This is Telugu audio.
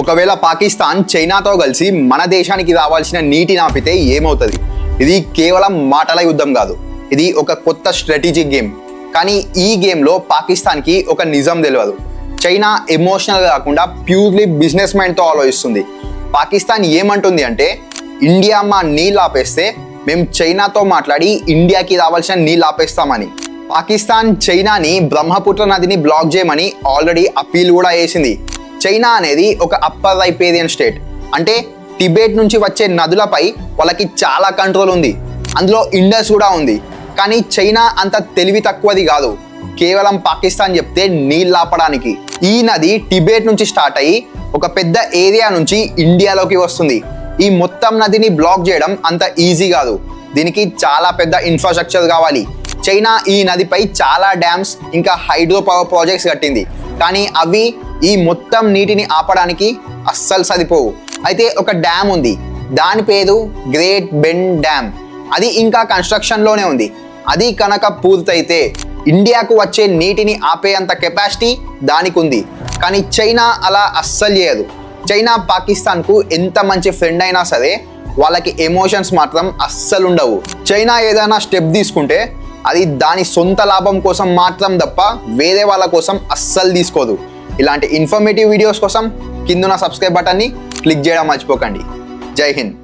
ఒకవేళ పాకిస్తాన్ చైనాతో కలిసి మన దేశానికి రావాల్సిన నీటిని ఆపితే ఏమవుతుంది? ఇది కేవలం మాటల యుద్ధం కాదు. ఇది ఒక కొత్త స్ట్రాటజిక్ గేమ్ కానీ ఈ గేమ్లో పాకిస్తాన్కి ఒక నిజం తెలియదు చైనా ఎమోషనల్ కాకుండా ప్యూర్లీ బిజినెస్ మైండ్తో ఆలోచిస్తుంది. పాకిస్తాన్ ఏమంటుంది అంటే ఇండియా మా నీళ్ళు ఆపేస్తే మేము చైనాతో మాట్లాడి ఇండియాకి రావాల్సిన నీళ్ళు ఆపేస్తామని. పాకిస్తాన్ చైనాని బ్రహ్మపుత్ర నదిని బ్లాక్ చేయమని ఆల్రెడీ అప్పీల్ కూడా వేసింది. చైనా అనేది ఒక అప్పర్ రైపేరియన్ స్టేట్. అంటే టిబెట్ నుంచి వచ్చే నదులపై వాళ్ళకి చాలా కంట్రోల్ ఉంది. అందులో ఇండస్ కూడా ఉంది. కానీ చైనా అంత తెలివి తక్కువది కాదు. కేవలం పాకిస్తాన్ చెప్తే నీళ్ళు ఆపడానికి ఈ నది టిబెట్ నుంచి స్టార్ట్ అయ్యి ఒక పెద్ద ఏరియా నుంచి ఇండియాలోకి వస్తుంది. ఈ మొత్తం నదిని బ్లాక్ చేయడం అంత ఈజీ కాదు. దీనికి చాలా పెద్ద ఇన్ఫ్రాస్ట్రక్చర్ కావాలి. చైనా ఈ నదిపై చాలా డ్యామ్స్ ఇంకా హైడ్రో పవర్ ప్రాజెక్ట్స్ కట్టింది. కానీ అవి ఈ మొత్తం నీటిని ఆపడానికి అస్సలు సరిపోవు. అయితే ఒక డ్యామ్ ఉంది. దాని పేరు గ్రేట్ బెండ్ డ్యామ్. అది ఇంకా కన్స్ట్రక్షన్లోనే ఉంది. అది కనుక పూర్తయితే ఇండియాకు వచ్చే నీటిని ఆపేంత కెపాసిటీ దానికి ఉంది. కానీ చైనా అలా అస్సలు చేయదు. చైనా పాకిస్తాన్కు ఎంత మంచి ఫ్రెండ్ అయినా సరే వాళ్ళకి ఎమోషన్స్ మాత్రం అస్సలు ఉండవు. చైనా ఏదైనా స్టెప్ తీసుకుంటే అది దాని సొంత లాభం కోసం మాత్రం తప్ప వేరే వాళ్ళ కోసం అస్సలు తీసుకోదు. ఇలాంటి ఇన్ఫర్మేటివ్ వీడియోస్ కోసం కిందున్న సబ్స్క్రైబ్ బటన్ని క్లిక్ చేయడం మర్చిపోకండి. జై హింద్.